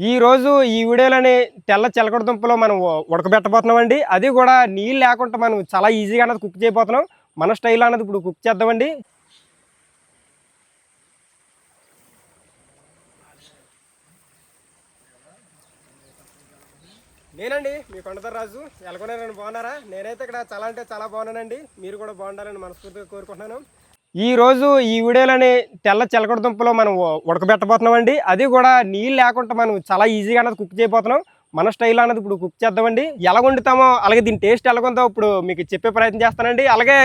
ఈరోజు ఈ వీడియోలోని తెల్ల చిలకడ దుంపలో మనం ఉ- ఉడకబెట్టబోతున్నామండి. అది కూడా నీళ్ళు లేకుండా మనం చాలా ఈజీగా అన్నది కుక్ చేయబోతున్నాం. మన స్టైల్ అన్నది ఇప్పుడు కుక్ చేద్దామండి. నేనండి మీ కొండదర్ రాజు. ఎలాగొన్నారని బాగున్నారా? నేనైతే ఇక్కడ చాలా అంటే చాలా బాగున్నానండి. మీరు కూడా బాగుండాలని మనస్ఫూర్తిగా కోరుకుంటున్నాను. ఈ రోజు ఈ వీడియోలోని తెల్ల చిలకడ దుంపలో మనం ఉ- ఉడకబెట్టబోతున్నామండి. అది కూడా నీళ్ళు లేకుండా మనం చాలా ఈజీగా అన్నది కుక్ చేయబోతున్నాం. మన స్టైల్ అన్నది ఇప్పుడు కుక్ చేద్దామండి. ఎలా వండుతామో అలాగే దీని టేస్ట్ ఎలాగుందో ఇప్పుడు మీకు చెప్పే ప్రయత్నం చేస్తానండి. అలాగే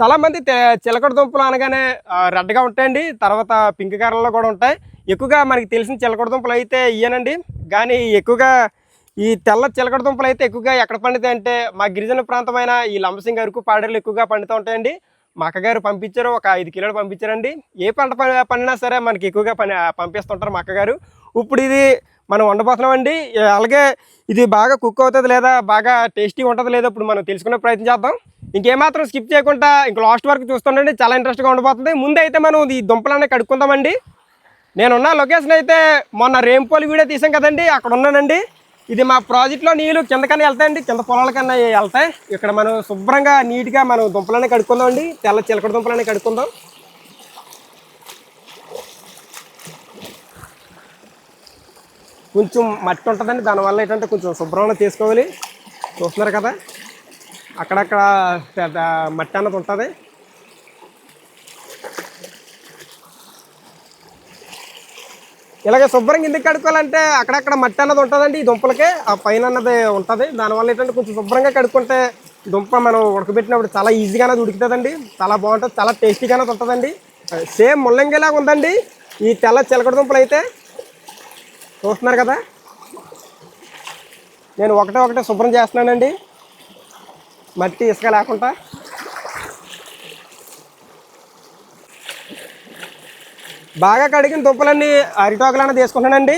చాలామంది తె- చిలకడ దుంపలు అనగానే రెడ్గా ఉంటాయండి. తర్వాత పింక్ కలర్లో కూడా ఉంటాయి. ఎక్కువగా మనకి తెలిసిన చిలకడ దుంపలు అయితే ఇయ్యనండి. కానీ ఎక్కువగా ఈ తెల్ల చిలకడ దుంపలు అయితే ఎక్కువగా ఎక్కడ పండుతాయి అంటే మా గిరిజన ప్రాంతమైన ఈ లంబసింగ్ అరకు పాడేళ్ళు ఎక్కువగా పండుతూ ఉంటాయండి. మా అక్కగారు పంపించారు ఒక ఐదు కిలోలు పంపించారండి. ఏ పంట పండినా సరే మనకి ఎక్కువగా పని పంపిస్తుంటారు మా అక్కగారు. ఇప్పుడు ఇది మనం వండబోతున్నామండి. అండి అలాగే ఇది బాగా కుక్ అవుతుంది లేదా బాగా టేస్టీ ఉంటుంది లేదా ఇప్పుడు మనం తెలుసుకునే ప్రయత్నం చేద్దాం. ఇంకేమాత్రం స్కిప్ చేయకుండా ఇంక లాస్ట్ వరకు చూస్తుండండి. చాలా ఇంట్రెస్ట్గా ఉండబోతుంది ముందైతే మనం ఈ దుంపలనే కడుక్కుందామండి. నేనున్న లొకేషన్ అయితే మొన్న రేంపోలి వీడియో తీసాం కదండి. అక్కడ ఉన్నానండి. ఇది మా ప్రాజెక్ట్లో నీళ్ళు కిందకన్నా వెళ్తాయండి కింద పొలాల కన్నా వెళ్తాయి. ఇక్కడ మనం శుభ్రంగా నీట్గా మనం దుంపలనే కడుక్కుందాం అండి తెల్ల చిలకడ దుంపలనే కడుక్కుందాం. కొంచెం మట్టి ఉంటుందండి దానివల్ల ఏంటంటే కొంచెం శుభ్రంగా తీసుకోవాలి. చూస్తున్నారు కదా? అక్కడక్కడ పెద్ద మట్టి అన్నది ఉంటుంది. ఇలాగ శుభ్రంగా ఎందుకు కడుక్కోవాలంటే అక్కడక్కడ మట్టి అన్నది ఉంటుందండి ఈ దుంపలకే. ఆ పైన అన్నది ఉంటుంది. దానివల్ల ఏంటంటే కొంచెం శుభ్రంగా కడుక్కుంటే దుంప మనం ఉడకబెట్టినప్పుడు చాలా ఈజీగా అనేది ఉడుకుతుందండి. చాలా బాగుంటుంది చాలా టేస్టీగా అనేది ఉంటుందండి. సేమ్ ముల్లంగిలాగా ఉందండి. ఈ తెల్ల చిలకడ దుంపలు అయితే చూస్తున్నారు కదా? నేను ఒకటే ఒకటే శుభ్రం చేస్తున్నానండి. మట్టి ఇసుక లేకుండా. బాగా కడిగిన దుంపలన్నీ అరిటాకులన్నా తీసుకుంటానండి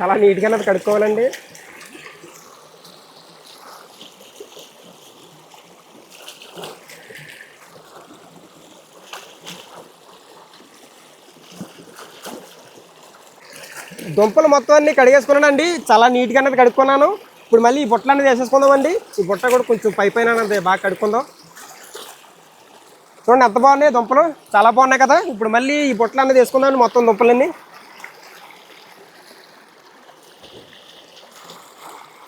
చాలా నీట్గా అది కడుక్కోవాలండి. దుంపలు మొత్తం అన్ని కడిగేసుకున్నానండి. చాలా నీట్గా అన్నది కడుక్కున్నాను. ఇప్పుడు మళ్ళీ ఈ బుట్టలు అనేది వేసేసుకుందామండి. ఈ బుట్ట కూడా కొంచెం పై పైన బాగా కడుక్కుందాం. చూడండి ఎంత బాగున్నాయి దుంపలు. చాలా బాగున్నాయి కదా. ఇప్పుడు మళ్ళీ ఈ బుట్టలు అనేది వేసుకుందాం మొత్తం దుంపలన్నీ.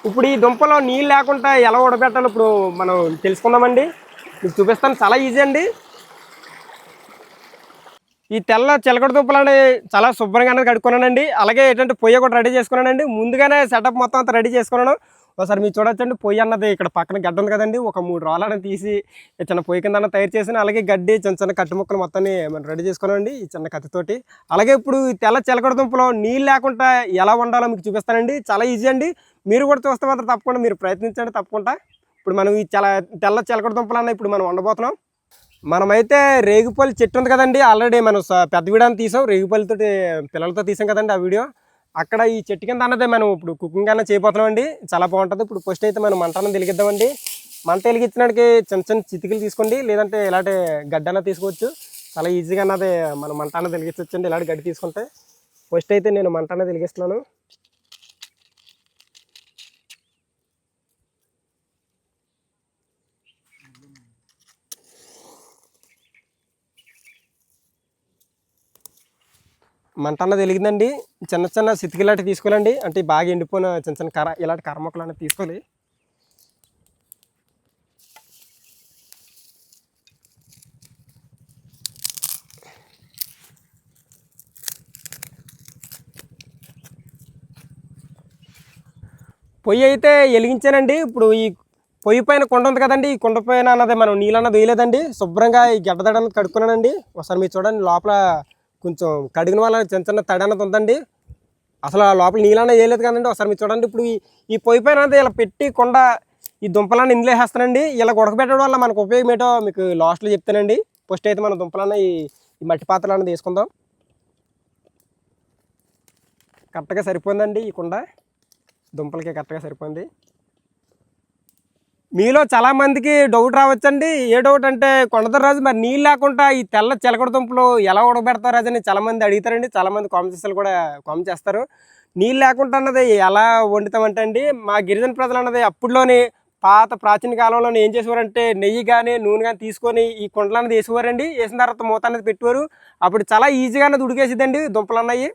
ఇప్పుడు ఈ దుంపలో నీళ్ళు లేకుండా ఎలా ఉడబెట్టాలో ఇప్పుడు మనం తెలుసుకుందామండి. మీకు చూపిస్తాను. చాలా ఈజీ అండి. ఈ తెల్ల చిలకడ దుప్పలని చాలా శుభ్రంగా అనేది కడుక్కున్నానండి. అలాగే ఏంటంటే పొయ్యి కూడా రెడీ చేసుకున్నానండి. ముందుగానే సెటప్ మొత్తం అంతా రెడీ చేసుకున్నాను. ఒకసారి మీరు చూడొచ్చండి పొయ్యి అన్నది ఇక్కడ పక్కన గడ్డ ఉంది కదండి. ఒక మూడు రాళ్ళని తీసి చిన్న పొయ్యి కింద తయారు చేసిన అలాగే గడ్డి చిన్న చిన్న కట్టు ముక్కలు మొత్తాన్ని మనం రెడీ చేసుకున్నామండి ఈ చిన్న కత్తితోటి. అలాగే ఇప్పుడు ఈ తెల్ల చిలకడ దుంపలో నీళ్ళు లేకుండా ఎలా వండాలో మీకు చూపిస్తానండి. చాలా ఈజీ అండి. మీరు కూడా చూస్తే మాత్రం తప్పకుండా మీరు ప్రయత్నించండి తప్పకుండా. ఇప్పుడు మనం ఈ తెల్ల తెల్ల చిలకడ దుంపలన్న ఇప్పుడు మనం వండబోతున్నాం. మనమైతే రేగుపల్లి చెట్టు ఉంది కదండి. ఆల్రెడీ మనం పెద్ద వీడియో తీసాం. రేగుపల్లితో పిల్లలతో తీసాం కదండి ఆ వీడియో. అక్కడ ఈ చెట్టు కింద అన్నదే మనం ఇప్పుడు కుకింగ్ అన్న చేయబోతున్నామండి. చాలా బాగుంటుంది. ఇప్పుడు ఫస్ట్ అయితే మనం మంట అన్నది వెలిగిద్దామండి మంట వెలిగించడానికి చిన్న చిన్న చితికలు తీసుకోండి. లేదంటే ఇలాంటి గడ్డ అన్న తీసుకోవచ్చు. చాలా ఈజీగా అన్నది మనం మంట అన్నది వెలిగించవచ్చు అండి ఇలాంటి గడ్డి తీసుకుంటే. ఫస్ట్ అయితే నేను మంట అన్నది వెలిగిస్తున్నాను. మంట అన్నది వెలిగిందండి చిన్న చిన్న సితికి ఇలాంటివి తీసుకోవాలండి. అంటే బాగా ఎండిపోయిన చిన్న చిన్న కర ఇలాంటి కర్ర మొక్కలు అనేది తీసుకోవాలి. పొయ్యి అయితే వెలిగించానండి. ఇప్పుడు ఈ పొయ్యి పైన కొండ ఉంది కదండి. ఈ కొండ పైన అన్నది మనం నీళ్ళు అన్నది వేయలేదండి శుభ్రంగా ఈ గడ్డదడ కడుక్కున్నానండి. ఒకసారి మీరు చూడండి లోపల కొంచెం కడిగిన వాళ్ళ చిన్న చిన్న తడి అన్నది ఉందండి. అసలు ఆ లోపల నీళ్ళనే వేయలేదు కదండి. ఒకసారి మీరు చూడండి. ఇప్పుడు ఈ పొయ్యి పైన ఇలా పెట్టి కొండ ఈ దుంపలన్నీ ఇందులో వేస్తానండి. ఇలా ఉడకబెట్టడం వల్ల మనకు ఉపయోగం ఏంటో మీకు లాస్ట్లో చెప్తానండి. ఫస్ట్ అయితే మనం దుంపలన్న ఈ మట్టి పాత్రలు అన్నది తీసుకుందాం. కరెక్ట్గా సరిపోయిందండి ఈ కుండ. దుంపలకి కరెక్ట్గా సరిపోయింది. మీలో చాలా మందికి డౌట్ రావచ్చండి. ఏ డౌట్ అంటే కొండదర రాజు మరి నీళ్ళు లేకుండా ఈ తెల్ల చిలకడ దుంపలు ఎలా ఉడకబెడతారు రాజు అని చాలా మంది అడుగుతారండి. చాలా మంది కామెంట్స్ కూడా కామెంట్ చేస్తారు. నీళ్ళు లేకుండా అన్నది ఎలా వండుతామంటే అండి మా గిరిజన ప్రజలు అన్నది అప్పుడులోని పాత ప్రాచీన కాలంలో ఏం చేసేవారంటే నెయ్యి కానీ నూనె కానీ తీసుకొని ఈ కుండలు అనేది వేసేవారండి. వేసిన తర్వాత మూత అనేది పెట్టేవారు. అప్పుడు చాలా ఈజీగా అనేది ఉడికేసిద్దండి దుంపలు అన్నవి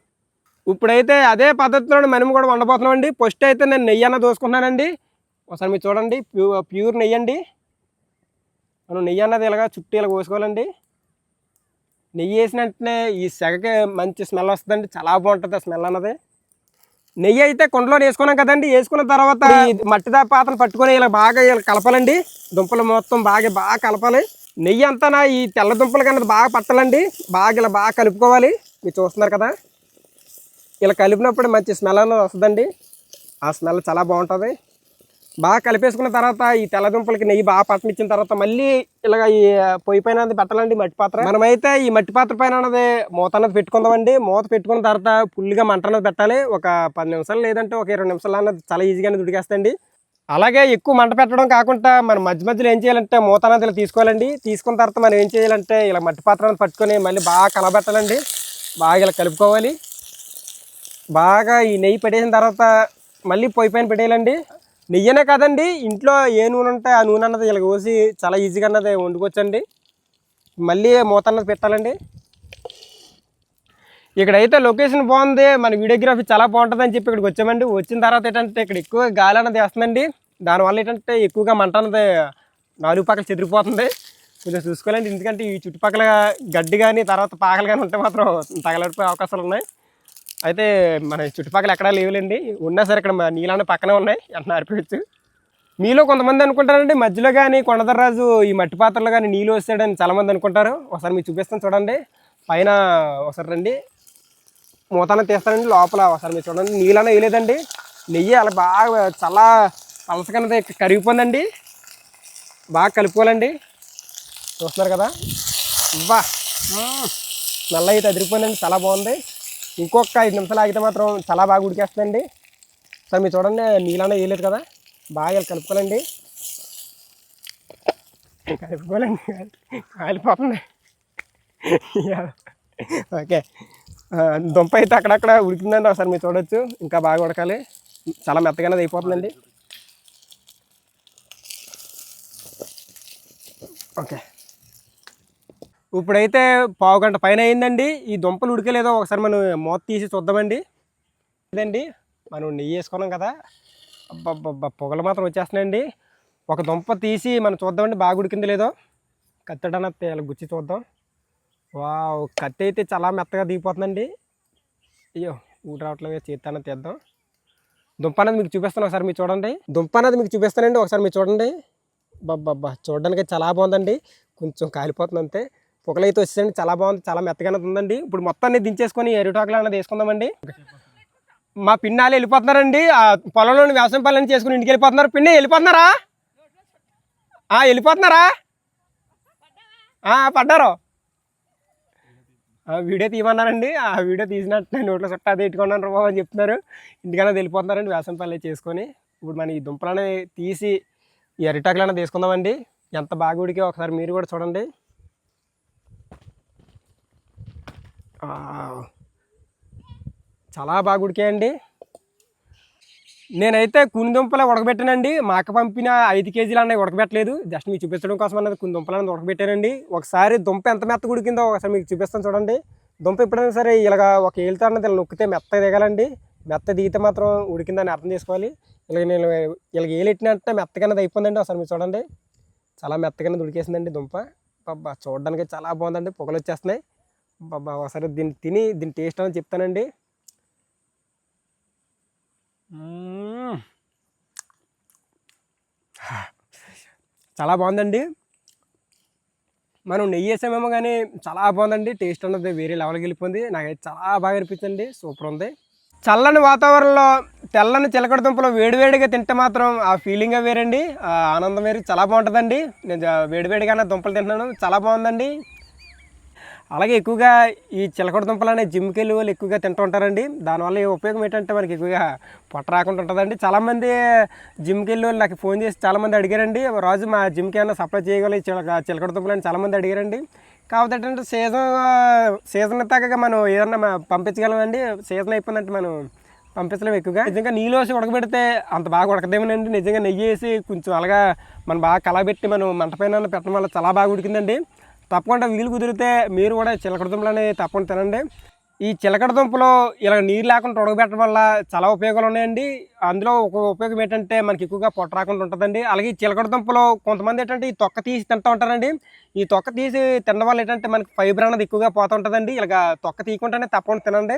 ఇప్పుడైతే అదే పద్ధతిలో మనం కూడా వండబోతున్నాం అండి ఫస్ట్ అయితే నేను నెయ్యి అన్న దోసుకున్నానండి ఒకసారి మీరు చూడండి ప్యూ ప్యూర్ నెయ్యి అండి మనం నెయ్యి అన్నది ఇలాగా చుట్టూ ఇలా కోసుకోవాలండి నెయ్యి వేసిన వెంటనే ఈ సెగకి మంచి స్మెల్ వస్తుందండి. చాలా బాగుంటుంది ఆ స్మెల్ అన్నది. నెయ్యి అయితే కుండలో వేసుకున్నాం కదండి. వేసుకున్న తర్వాత మట్టి పాతను పట్టుకొని ఇలా బాగా ఇలా కలపాలండి. దుంపలు మొత్తం బాగా బాగా కలపాలి. నెయ్యి అంతా ఈ తెల్ల దుంపలకి అన్నది బాగా పట్టాలండి. బాగా ఇలా బాగా కలుపుకోవాలి. మీరు చూస్తున్నారు కదా. ఇలా కలిపినప్పుడు మంచి స్మెల్ అన్నది వస్తుందండి. ఆ స్మెల్ చాలా బాగుంటుంది. బాగా కలిపేసుకున్న తర్వాత ఈ తెల్లదుంపలకి నెయ్యి బాగా పట్టనిచ్చిన తర్వాత మళ్ళీ ఇలాగ ఈ పొయ్యి పైన పెట్టాలండి మట్టి పాత్ర. మనమైతే ఈ మట్టి పాత్ర పైన అన్నది మూత అన్నది పెట్టుకుందామండి. మూత పెట్టుకున్న తర్వాత ఫుల్గా మంట అన్నది పెట్టాలి. ఒక పది నిమిషాలు లేదంటే ఒక ఇరవై నిమిషాలు అన్నది చాలా ఈజీగానే ఉడికేస్తండి అలాగే ఎక్కువ మంట పెట్టడం కాకుండా మనం మధ్య మధ్యలో ఏం చేయాలంటే మూత అన్నది ఇలా తీసుకోవాలండి. తీసుకున్న తర్వాత మనం ఏం చేయాలంటే ఇలా మట్టి పాత్ర పట్టుకొని మళ్ళీ బాగా కలబెట్టాలండి. బాగా ఇలా కలుపుకోవాలి. బాగా ఈ నెయ్యి పెట్టేసిన తర్వాత మళ్ళీ పొయ్యి పైన పెట్టేయాలండి. నెయ్యనే కదండి ఇంట్లో ఏ నూనె ఉంటే ఆ నూనె అన్నది ఇలా కోసి చాలా ఈజీగా అన్నది వండుకోవచ్చండి. మళ్ళీ మూత అన్నది పెట్టాలండి. ఇక్కడైతే లొకేషన్ బాగుంది మన వీడియోగ్రఫీ చాలా బాగుంటుంది అని చెప్పి ఇక్కడికి వచ్చామండి. వచ్చిన తర్వాత ఏంటంటే ఇక్కడ ఎక్కువ గాలి అన్నది వేస్తుందండి. దానివల్ల ఏంటంటే ఎక్కువగా మంట అన్నది నాలుగు పక్కల చెదిరిపోతుంది. కొంచెం చూసుకోవాలండి ఎందుకంటే ఈ చుట్టుపక్కల గడ్డి కానీ తర్వాత పాకలు కానీ ఉంటే మాత్రం తగలడిపోయే అవకాశాలు ఉన్నాయి. అయితే మన చుట్టుపక్కల ఎక్కడా లేవులేండి. ఉన్నా సరే ఇక్కడ మా నీళ్ళని పక్కనే ఉన్నాయి. వెంటనే ఆరిపోవచ్చు మీలో కొంతమంది అనుకుంటారండి మధ్యలో కానీ కొండదర్రాజు ఈ మట్టి పాత్రలో కానీ నీళ్ళు వస్తాడని చాలామంది అనుకుంటారు. ఒకసారి మీకు చూపిస్తాను చూడండి. పైన ఒకసారి రండి. మూతన తీస్తారండి లోపల ఒకసారి మీరు చూడండి. నీళ్ళనే వేయలేదండి. నెయ్యి అలా బాగా చాలా పలసకన్నది కరిగిపోయిందండి. బాగా కలుపుకోవాలండి. చూస్తున్నారు కదా? ఇవ్వా నల్ల అయితే అదిరిపోయిందండి. చాలా బాగుంది. ఇంకొక ఐదు నిమిషాలు ఆగితే మాత్రం చాలా బాగా ఉడికేస్తుందండి. సార్ మీరు చూడండి నీళ్ళనే వేయలేదు కదా. బాగా కలుపుకోవాలండి. కలుపుకోవాలండి. కాలిపోతుంది. ఓకే. దుంప అయితే అక్కడక్కడ ఉడికిందండి. ఒకసారి మీరు చూడొచ్చు. ఇంకా బాగా ఉడకాలి. చాలా మెత్తగానే అయిపోతుందండి. ఓకే. ఇప్పుడైతే పావు గంట పైన అయిందండి. ఈ దుంపలు ఉడికలేదో ఒకసారి మనం మూత తీసి చూద్దామండి. ఇదండి మనం నెయ్యి వేసుకున్నాం కదా. అబ్బబ్బబ్బా పొగలు మాత్రం వచ్చేస్తున్నాయండి. ఒక దుంప తీసి మనం చూద్దామండి బాగా ఉడికింది లేదో. కత్తడన గుచ్చి చూద్దాం. వావ్ కత్తి అయితే చాలా మెత్తగా దిగిపోతుందండి. అయ్యో ఊట రావట్లేదు చేస్తానని తీద్దాం. దుంప అనేది మీకు చూపిస్తాను ఒకసారి మీరు చూడండి. దుంప అనేది మీకు చూపిస్తానండి ఒకసారి మీరు చూడండి. బాబ్బా చూడడానికి చాలా బాగుందండి. కొంచెం కాలిపోతుంది అంతే. ఒకలైతే వచ్చేసండి. చాలా బాగుంది. చాలా మెత్తగానే ఉందండి. ఇప్పుడు మొత్తాన్ని దించేసుకొని ఎరుటాకులు అన్నది వేసుకుందామండి. మా పిన్నాలు వెళ్ళిపోతున్నారండి. ఆ పొలంలోని వ్యవసాయం పనులను చేసుకుని ఇంటికి వెళ్ళిపోతున్నారు. పిన్ని వెళ్ళిపోతున్నారా? ఆ, వెళ్ళిపోతున్నారా? ఆ, పడ్డారు. ఆ, వీడియో తీయమన్నారండి. ఆ వీడియో తీసినట్టు నోట్లో చుట్టా అది పెట్టుకున్నాను బాబు అని చెప్తున్నారు. ఇంటికన్నా వెళ్ళిపోతున్నారండి వ్యవసాయం పనులు చేసుకొని. ఇప్పుడు మన ఈ దుంపలని తీసి ఈ అరిటాకులన్నా తీసుకుందామండి ఎంత బాగా ఉడికి ఒకసారి మీరు కూడా చూడండి ఆ, చాలా బాగా ఉడికాయండి. నేనైతే కొన్ని ఉడకబెట్టానండి. మా అక్క పంపిన ఐదు కేజీలు అన్నవి ఉడకబెట్టలేదు. జస్ట్ మీకు చూపించడం కోసం అన్నది కొన్ని అన్నది ఉడకబెట్టానండి. ఒకసారి దుంప ఎంత మెత్త ఉడికిందో ఒకసారి మీకు చూపిస్తాను చూడండి. దుంప ఎప్పుడైనా సరే ఇలాగ ఒక ఏలుతో అన్నది ఇలా నొక్కితే మెత్త దిగాలండి. మెత్త దిగితే మాత్రం ఉడికిందని అర్థం చేసుకోవాలి. ఇలాగ నేను ఇలాగ ఏలెట్టినట్టే మెత్తగా అయిపోయిందండి. ఒకసారి మీరు చూడండి. చాలా మెత్తగానే ఉడికేసిందండి దుంప. బాబా చూడడానికి చాలా బాగుందండి. పొగలు వచ్చేస్తున్నాయి. బాబా ఒకసారి దీన్ని తిని దీని టేస్ట్ అని చెప్తానండి? చాలా బాగుందండి. మనం నెయ్యి వేసామేమో కానీ చాలా బాగుందండి. టేస్ట్ అన్నది వేరే లెవెల్కి వెళ్ళిపోయింది. నాకైతే చాలా బాగా అనిపించింది సూపర్ ఉంది. చల్లని వాతావరణంలో తెల్లని చిలకడ దుంపలు వేడివేడిగా తింటే మాత్రం ఆ ఫీలింగే వేరండి. ఆ ఆనందం వేరు. చాలా బాగుంటుందండి. నేను వేడివేడిగానే దుంపలు తింటున్నాను. చాలా బాగుందండి. అలాగే ఎక్కువగా ఈ చిలకడ దుంపలు అనే జిమ్కి వెళ్ళి వాళ్ళు ఎక్కువగా తింటూ ఉంటారండి. దానివల్ల ఉపయోగం ఏంటంటే మనకి ఎక్కువగా పొట్ట రాకుండా ఉంటుందండి. చాలామంది జిమ్కి వెళ్ళి వాళ్ళు నాకు ఫోన్ చేసి చాలామంది అడిగారండి. రోజు మా జిమ్కి ఏమైనా సప్లై చేయగల చిలక చిలకడ దుంపలు? అని చాలామంది అడిగారండి. కాకపోతే ఏంటంటే సీజన్ సీజన్ తగ్గగా మనం ఏదన్నా పంపించగలమండి. సీజన్ అయిపోయిందంటే మనం పంపించలేం ఎక్కువగా. నిజంగా నీళ్ళు వేసి ఉడకబెడితే అంత బాగా ఉడకదేమోనండి. నిజంగా నెయ్యి వేసి కొంచెం అలాగా మనం బాగా కలబెట్టి మనం మంట పైన పెట్టడం వల్ల చాలా బాగా ఉడికిందండి. తప్పకుండా వీలు కుదిరితే మీరు కూడా చిలకడ దుంపలని అనేవి తప్పకుండా తినండి. ఈ చిలకడ దుంపలో ఇలా నీరు లేకుండా ఉడకబెట్టడం వల్ల చాలా ఉపయోగాలు ఉన్నాయండి. అందులో ఒక ఉపయోగం ఏంటంటే మనకి ఎక్కువగా పొట్ట రాకుండా ఉంటుందండి. అలాగే ఈ చిలకడ దుంపలో కొంతమంది ఏంటంటే ఈ తొక్క తీసి తింటూ ఉంటారండి. ఈ తొక్క తీసి తినడం వల్ల ఏంటంటే మనకి ఫైబర్ అనేది ఎక్కువగా పోతూ ఉంటుందండి. ఇలాగ తొక్క తీయకుండానే తప్పకుండా తినండి.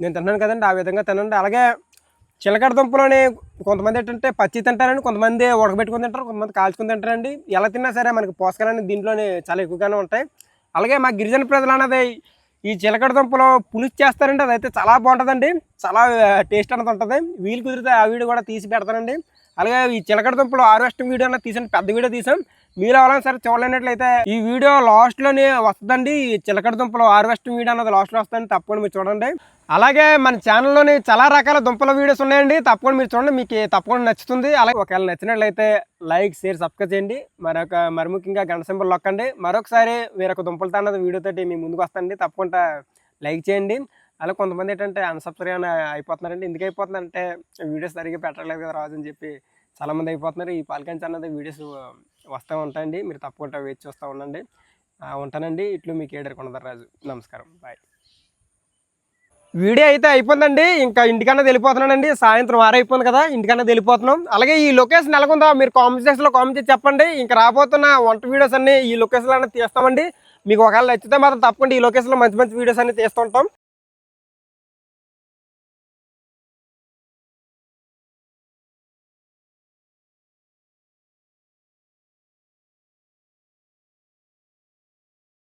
నేను తిన్నాను కదండి ఆ విధంగా తినండి. అలాగే చిలకడ దుంపలోని కొంతమంది ఏంటంటే పచ్చి తింటారండి కొంతమంది ఉడకబెట్టుకుని తింటారు కొంతమంది కాల్చుకుని తింటారండి. ఎలా తిన్నా సరే మనకి పోషకాలు దీంట్లోనే చాలా ఎక్కువగానే ఉంటాయి. అలాగే మా గిరిజన ప్రజలు అన్నది ఈ చిలకడ దుంపలో పులుసు చేస్తారండి అదైతే చాలా బాగుంటుందండి. చాలా టేస్ట్ అనేది ఉంటుంది. వీలు కుదిరితే ఆ వీడియో కూడా తీసి పెడతానండి. అలాగే ఈ చిలకడ దుంపలు హార్వెస్టింగ్ వీడియో అన్నది తీసాను పెద్ద వీడియో తీసాం మీరు ఎవరైనా సరే చూడలేనట్లయితే ఈ వీడియో లాస్ట్లోనే వస్తుందండి. ఈ చిలకడ దుంపలు హార్వెస్టింగ్ వీడియో అన్నది లాస్ట్లో వస్తుందని తప్పకుండా మీరు చూడండి. అలాగే మన ఛానల్లోని చాలా రకాల దుంపల వీడియోస్ ఉన్నాయండి. తప్పకుండా మీరు చూడండి. మీకు తప్పకుండా నచ్చుతుంది. అలాగే ఒకవేళ నచ్చినట్లయితే లైక్ షేర్ సబ్స్క్రైబ్ చేయండి. మరొక మరి ముఖ్యంగా గంట సింబల్ నొక్కండి. మరొకసారి వేరొక దుంపలతో అన్నది వీడియోతోటి మీ ముందుకు వస్తాండి తప్పకుండా లైక్ చేయండి. అలా కొంతమంది ఏంటంటే అన్సబ్స్క్రైబ్ అని అయిపోతున్నారండి. ఎందుకు అయిపోతుందంటే వీడియోస్ సరిగ్గా పెట్టలేదు కదా రాజు అని చెప్పి చాలామంది అయిపోతున్నారు. ఈ పాలకంచి అన్నది వీడియోస్ వస్తూ ఉంటాయండి. మీరు తప్పకుండా వేచి చూస్తూ ఉండండి. ఉంటానండి. ఇట్లు మీకు ఏడర్ రాజు. నమస్కారం. బాయ్. వీడియో అయితే అయిపోయిందండి. ఇంకా ఇంటికన్నా వెళ్ళిపోతున్నానండి. సాయంత్రం ఆరైపోయింది కదా ఇంటికన్నా వెళ్ళిపోతున్నాం. అలాగే ఈ లొకేషన్ ఎలాగుందో మీరు కామెంట్ సెక్షన్లో కామెంట్ చేసి చెప్పండి. ఇంకా రాబోతున్న వంట వీడియోస్ అన్ని ఈ లొకేషన్లో తీస్తామండి. మీకు ఒకవేళ నచ్చితే మాత్రం తప్పకుండా ఈ లొకేషన్లో మంచి మంచి వీడియోస్ అన్ని తీస్తుంటాం.